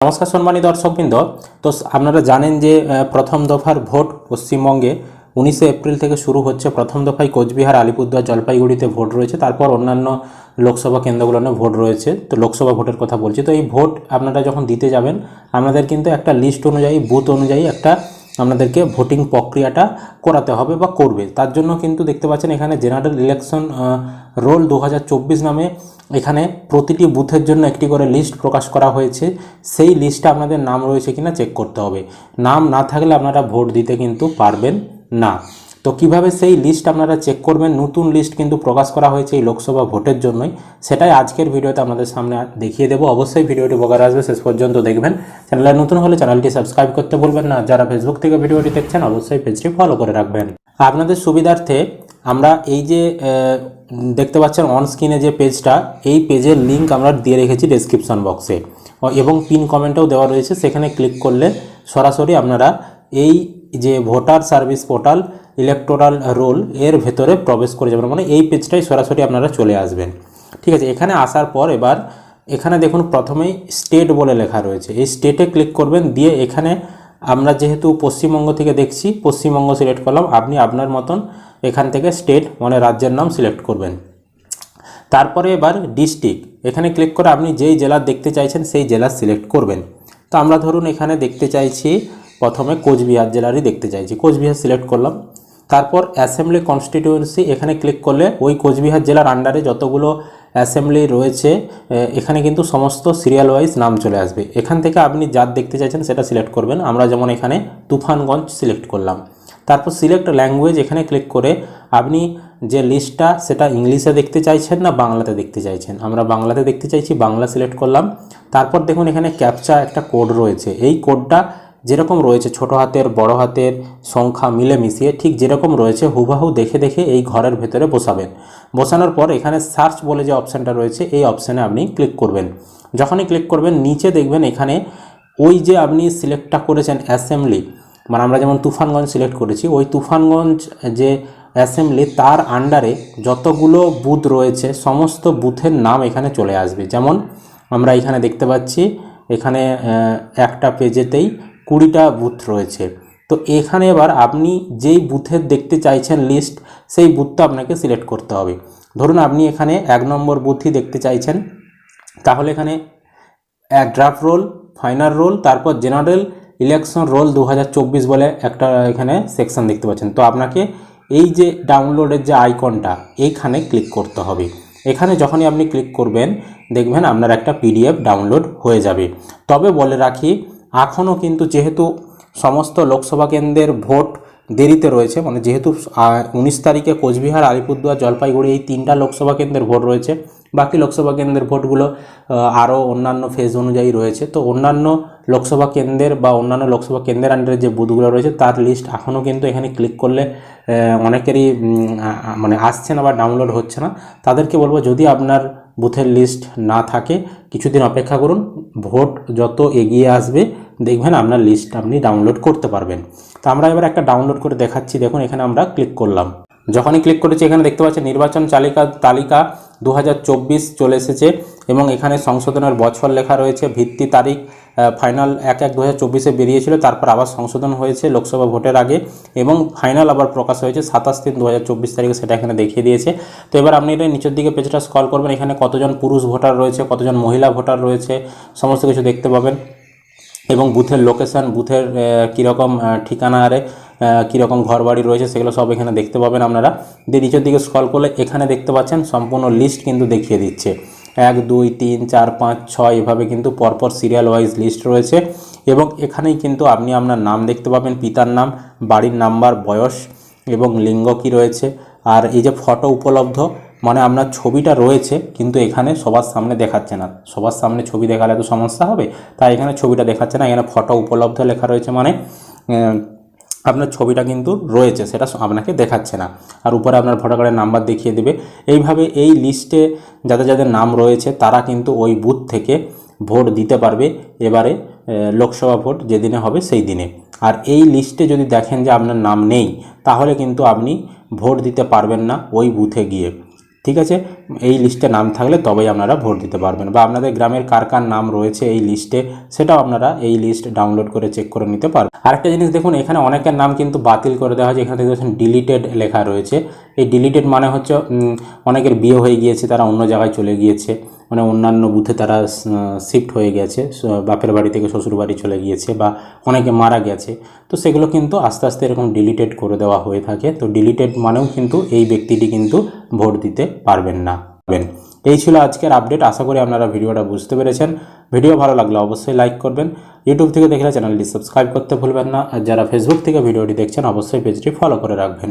নমস্কার সম্মানী দর্শকবৃন্দ। তো আপনারা জানেন যে প্রথম দফার ভোট পশ্চিমবঙ্গে উনিশে এপ্রিল থেকে শুরু হচ্ছে প্রথম দফায় কোচবিহার, আলিপুরদুয়ার, জলপাইগুড়িতে ভোট রয়েছে। তারপর অন্যান্য লোকসভা কেন্দ্রগুলোতে ভোট রয়েছে। তো লোকসভা ভোটের কথা বলছি। তো এই ভোট আপনারা যখন দিতে যাবেন আপনাদের কিন্তু একটা লিস্ট অনুযায়ী বুথ অনুযায়ী একটা আপনাদেরকে ভোটিং প্রক্রিয়াটা করাতে হবে বা করবে। তার জন্য কিন্তু দেখতে পাচ্ছেন এখানে জেনারেল ইলেকশন রোল দু হাজার চব্বিশ নামে এখানে প্রতিটি বুথের জন্য একটি করে লিস্ট প্রকাশ করা হয়েছে। সেই লিস্টটা আপনাদের নাম রয়েছে কিনা চেক করতে হবে। নাম না থাকলে আপনারা ভোট দিতে কিন্তু পারবেন না। তো কীভাবে সেই লিস্ট আপনারা চেক করবেন? নতুন লিস্ট কিন্তু প্রকাশ করা হয়েছে এই লোকসভা ভোটের জন্যই। সেটাই আজকের ভিডিওতে আপনাদের সামনে দেখিয়ে দেবো। অবশ্যই ভিডিওটি বকার আসবে, শেষ পর্যন্ত দেখবেন। চ্যানেলে নতুন হলে চ্যানেলটি সাবস্ক্রাইব করতে বলবেন না। যারা ফেসবুক থেকে ভিডিওটি দেখছেন, অবশ্যই পেজটি ফলো করে রাখবেন। আপনাদের সুবিধার্থে আমরা এই যে দেখতে পাচ্ছেন অন স্ক্রিনে যে পেজটা এই পেজের লিঙ্ক আমরা দিয়ে রেখেছি ডেসক্রিপশন বক্সে এবং পিন কমেন্টেও দেওয়া রয়েছে। সেখানে ক্লিক করলে সরাসরি আপনারা এই যে voter service portal electoral roll এর ভেতরে প্রবেশ করে যাবেন মানে এই পেজটাই সরাসরি আপনারা চলে আসবেন। ঠিক আছে, এখানে আসার পর এবার এখানে দেখুন প্রথমেই স্টেট বলে লেখা রয়েছে। এই স্টেটে ক্লিক করবেন, দিয়ে এখানে আমরা যেহেতু পশ্চিমবঙ্গ থেকে দেখছি, পশ্চিমবঙ্গ সিলেক্ট করলাম, আপনি আপনার মতন এখান থেকে স্টেট মানে রাজ্যের নাম সিলেক্ট করবেন। তারপরে এবার ডিস্ট্রিক্ট এখানে ক্লিক করে আপনি যেই জেলা দেখতে চাইছেন, সেই জেলা সিলেক্ট করবেন। তো আমরা ধরুন এখানে দেখতে চাইছি, প্রথমে কোচবিহার জেলারই দেখতে চাইছি। কোচবিহার সিলেক্ট করলাম তারপর অ্যাসেম্বলি কনস্টিটিউয়েন্সি এখানে ক্লিক করলে ওই কোচবিহার জেলার আন্ডারে যতগুলো অ্যাসেম্বলি রয়েছে এখানে কিন্তু সমস্ত সিরিয়াল ওয়াইজ নাম চলে আসবে। এখান থেকে আপনি যার দেখতে চাইছেন সেটা সিলেক্ট করবেন। আমরা যেমন এখানে তুফানগঞ্জ সিলেক্ট করলাম। তারপর সিলেক্ট ল্যাঙ্গুয়েজ এখানে ক্লিক করে আপনি যে লিস্টটা সেটা ইংলিশে দেখতে চাইছেন না বাংলাতে দেখতে চাইছেন? আমরা বাংলাতে দেখতে চাইছি, বাংলা সিলেক্ট করলাম। তারপর দেখুন এখানে ক্যাপচা একটা কোড রয়েছে। এই কোডটা যেরকম রয়েছে ছোট হাতের, বড় হাতের সংখ্যা মিলে মিশিয়ে ঠিক যেরকম রয়েছে হুবাহু দেখে দেখে এই ঘরের ভেতরে বসাবেন। বসানোর পর এখানে সার্চ বলে যে অপশানটা রয়েছে, এই অপশানে আপনি ক্লিক করবেন। যখনই ক্লিক করবেন, নিচে দেখবেন এখানে ওই যে আপনি সিলেক্টটা করেছেন অ্যাসেম্বলি মানে আমরা যেমন তুফানগঞ্জ সিলেক্ট করেছি, ওই তুফানগঞ্জ যে অ্যাসেম্বলি তার আন্ডারে যতগুলো বুথ রয়েছে, সমস্ত বুথের নাম এখানে চলে আসবে। যেমন আমরা এখানে দেখতে পাচ্ছি, এখানে একটা পেজেতেই কুড়িটা বুথ রয়েছে। তো এখানে এবার আপনি যেই বুথের দেখতে চাইছেন লিস্ট সেই বুথটা আপনাকে সিলেক্ট করতে হবে। ধরুন আপনি এখানে এক নম্বর বুথই দেখতে চাইছেন, তাহলে এখানে ড্রাফট রোল ফাইনাল রোল তারপর জেনারেল ইলেকশন রোল দু হাজার চব্বিশ বলে একটা এখানে সেকশন দেখতে পাচ্ছেন। তো আপনাকে এই যে ডাউনলোডের যে আইকনটা এইখানে ক্লিক করতে হবে। এখানে যখনই আপনি ক্লিক করবেন, দেখবেন আপনার একটা পিডিএফ ডাউনলোড হয়ে যাবে। তবে বলে রাখি এখনও কিন্তু যেহেতু সমস্ত লোকসভা কেন্দ্রের ভোট দেরিতে রয়েছে মানে যেহেতু উনিশ তারিখে কোচবিহার, আলিপুরদুয়ার, জলপাইগুড়ি এই তিনটা লোকসভা কেন্দ্রের ভোট রয়েছে। বাকি লোকসভা কেন্দ্রের ভোটগুলো আরও অন্যান্য ফেজ অনুযায়ী রয়েছে। তো অন্যান্য লোকসভা কেন্দ্রের বা অন্যান্য লোকসভা কেন্দ্রের আন্ডারে যে বুথগুলো রয়েছে, তার লিস্ট এখনও কিন্তু এখানে ক্লিক করলে অনেকেরই মানে আসছে না বা ডাউনলোড হচ্ছে না। তাদেরকে বলব, যদি আপনার বুথের লিস্ট না থাকে, কিছুদিন অপেক্ষা করুন, ভোট যত এগিয়ে আসবে, দেখবেন আপনার লিস্ট আপনি ডাউনলোড করতে পারবেন। তো আমরা এবার একটা ডাউনলোড করে দেখাচ্ছি, দেখুন এখানে আমরা ক্লিক করলাম। যখনই ক্লিক করেছি, এখানে দেখতে পাচ্ছি নির্বাচন তালিকা তালিকা দু হাজার চব্বিশ চলে এসেছে এবং এখানে সংশোধনের বছর লেখা রয়েছে, ভিত্তি তারিখ ফাইনাল এক এক দু হাজার চব্বিশে বেরিয়েছিল, তারপর আবার সংশোধন হয়েছে লোকসভা ভোটের আগে এবং ফাইনাল আবার প্রকাশ হয়েছে সাতাশ তিন দু হাজার চব্বিশ তারিখে, সেটা এখানে দেখিয়ে দিয়েছে। তো এবার আপনি এটা নিচের দিকে পেজটা স্কল করবেন, এখানে কতজন পুরুষ ভোটার রয়েছে, কতজন মহিলা ভোটার রয়েছে, সমস্ত কিছু দেখতে পাবেন। এবং বুথের লোকেশন বুথের কীরকম ঠিকানা, আরে কীরকম ঘর বাড়ি রয়েছে, সেগুলো সব এখানে দেখতে পাবেন আপনারা। দিয়ে নিচের দিকে স্কল করলে এখানে দেখতে পাচ্ছেন, সম্পূর্ণ লিস্ট কিন্তু দেখিয়ে দিচ্ছে। এক, দুই, তিন, চার, পাঁচ, ছয় এভাবে কিন্তু পরপর সিরিয়াল ওয়াইজ লিস্ট রয়েছে। এবং এখানেই কিন্তু আপনি আপনার নাম দেখতে পাবেন, পিতার নাম, বাড়ির নাম্বার বয়স এবং লিঙ্গ কী রয়েছে। আর এই যে ফটো উপলব্ধ মানে আপনার ছবিটা রয়েছে, কিন্তু এখানে সবার সামনে দেখাচ্ছে না। সবার সামনে ছবি দেখালে তো সমস্যা হবে, তাই এখানে ছবিটা দেখাচ্ছে না। এখানে ফটো উপলব্ধ লেখা রয়েছে মানে আপনার ছবিটা কিন্তু রয়েছে, সেটা আপনাকে দেখাচ্ছে না। আর উপরে আপনার ভোটার কার্ডের নাম্বার দেখিয়ে দেবে। এইভাবে এই লিস্টে যাদের যাদের নাম রয়েছে, তারা কিন্তু ওই বুথ থেকে ভোট দিতে পারবে। এবারে লোকসভা ভোট যেদিনে হবে সেই দিনে। আর এই লিস্টে যদি দেখেন যে আপনার নাম নেই, তাহলে কিন্তু আপনি ভোট দিতে পারবেন না ওই বুথে গিয়ে। ঠিক আছে? এই লিস্টে নাম থাকলে তবেই আপনারা ভোট দিতে পারবেন। বা আপনাদের গ্রামের কার কার নাম রয়েছে এই লিস্টে সেটাও আপনারা এই লিস্ট ডাউনলোড করে চেক করে নিতে পারবেন। আরেকটা জিনিস দেখুন, এখানে অনেকের নাম কিন্তু বাতিল করে দেওয়া হয়েছে। এখানে দেখতে ডিলিটেড লেখা রয়েছে। এই ডিলিটেড মানে হচ্ছে অনেকের বিয়ে হয়ে গিয়েছে, তারা অন্য জায়গায় চলে গিয়েছে। মানে অন্যান্য বুথে তারা শিফট হয়ে গেছে। বাপের বাড়ি থেকে শ্বশুর বাড়ি চলে গিয়েছে বা অনেকে মারা গেছে। তো সেগুলো কিন্তু আস্তে আস্তে এরকম ডিলিটেড করে দেওয়া হয়ে থাকে। তো ডিলিটেড মানেও কিন্তু এই ব্যক্তিটি কিন্তু ভোট দিতে পারবেন না। এই ছিল আজকের আপডেট আশা করি আপনারা ভিডিওটা বুঝতে পেরেছেন। ভিডিও ভালো লাগলে অবশ্যই লাইক করবেন। ইউটিউব থেকে দেখলে চ্যানেলটি সাবস্ক্রাইব করতে ভুলবেন না। আর যারা ফেসবুক থেকে ভিডিওটি দেখছেন, অবশ্যই পেজটি ফলো করে রাখবেন।